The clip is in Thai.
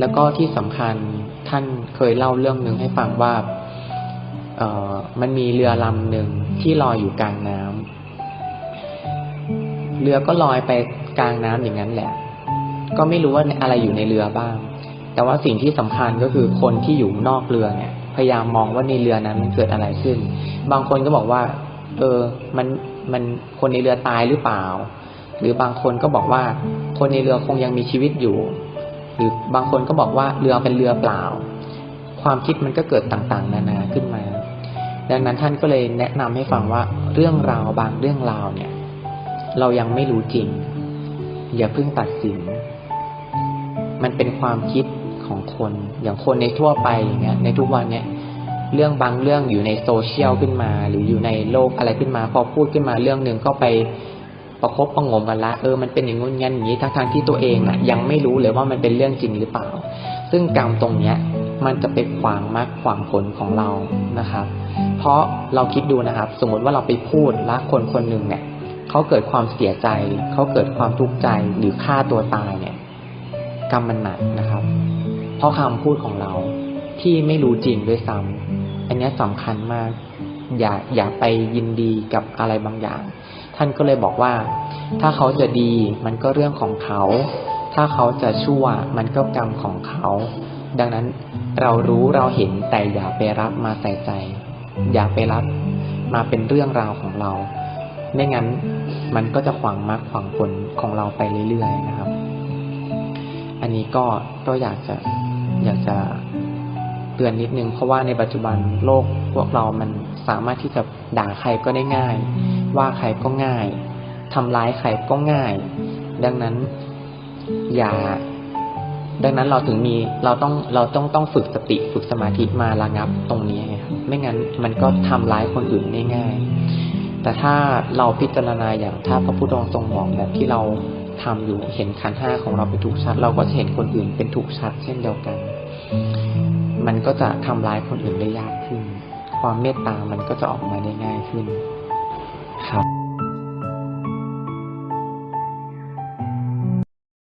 แล้วก็ที่สำคัญท่านเคยเล่าเรื่องหนึ่งให้ฟังว่าเออมันมีเรือลำหนึ่งที่ลอยอยู่กลางน้ำเรือก็ลอยไปกลางน้ำอย่างนั้นแหละ ก็ไม่รู้ว่าอะไรอยู่ในเรือบ้าง แต่ว่าสิ่งที่สำคัญก็คือคนที่อยู่นอกเรือเนี่ย พยายามมองว่าในเรือนั้นมันเกิดอะไรขึ้น บางคนก็บอกว่า เออ มันมันคนในเรือตายหรือเปล่า หรือบางคนก็บอกว่า คนในเรือคงยังมีชีวิตอยู่ หรือบางคนก็บอกว่าเรือเป็นเรือเปล่า ความคิดมันก็เกิดต่างๆ นานาขึ้นมา ดังนั้นท่านก็เลยแนะนำให้ฟังว่าเรื่องราวบางเรื่องราวเนี่ย เรายังไม่รู้จริง อย่าเพิ่งตัดสิน มันเป็นความคิดของคน อย่างคนในทั่วไปอย่างเงี้ยในทุกวันเนี่ยเรื่องบางเรื่องอยู่ในโซเชียลขึ้นมา หรืออยู่ในโลกอะไรขึ้นมา พอพูดขึ้นมาเรื่องหนึ่งก็ไป ประคบประงมกันละเออมันเป็นอย่างงู้นงั้นอย่างนี้ทั้งทางที่ตัวเองน่ะยังไม่รู้เลยว่ามันเป็นเรื่องจริงหรือเปล่า ซึ่งกรรมตรงเนี้ยมันจะไปขวางมรรคขวางผลของเรานะครับ เพราะเราคิดดูนะครับ สมมติว่าเราไปพูดละคนคนหนึ่งเนี่ยเขาเกิดความเสียใจ เขาเกิดความทุกข์ใจหรือฆ่าตัวตายเนี่ย กรรมมันหนักนะครับ เพราะคำพูดของเราที่ไม่รู้จริงด้วยซ้ำอันนี้ยสำคัญมาก อย่าอย่าไปยินดีกับอะไรบางอย่าง ท่านก็เลยบอกว่า ถ้าเขาจะดีมันก็เรื่องของเขา ถ้าเขาจะชั่วมันก็กรรมของเขา ดังนั้นเรารู้เราเห็นแต่อย่าไปรับมาใส่ใจ อย่าไปรับมาเป็นเรื่องราวของเรา ไม่งั้นมันก็จะขวางมรรคขวางผลของเราไปเรื่อยๆนะครับ อันนี้ก็ก็อยากจะอยากจะเตือนนิดนึงเพราะว่าในปัจจุบันโลกพวกเรามัน สามารถที่จะด่าใครก็ได้ง่าย ว่าใครก็ง่ายทำร้ายใครก็ง่าย ดังนั้นอย่า ดังนั้นเราถึงมีเราต้องเราต้องต้องฝึกสติฝึกสมาธิมาระงับตรงนี้ไงครับไม่งั้นมันก็ทำร้ายคนอื่นได้ง่าย แต่ถ้าเราพิจารณาอย่างถ้าพระพุทธองค์ทรงบอกแบบที่เราทำอยู่เห็นขันธ์ห้าของเราเป็นทุกข์ชัด เราก็จะเห็นคนอื่นเป็นทุกข์ชัด เช่นเดียวกัน มันก็จะทำร้ายคนอื่นได้ยากขึ้น ความเมตตามันก็จะออกมาได้ง่ายขึ้น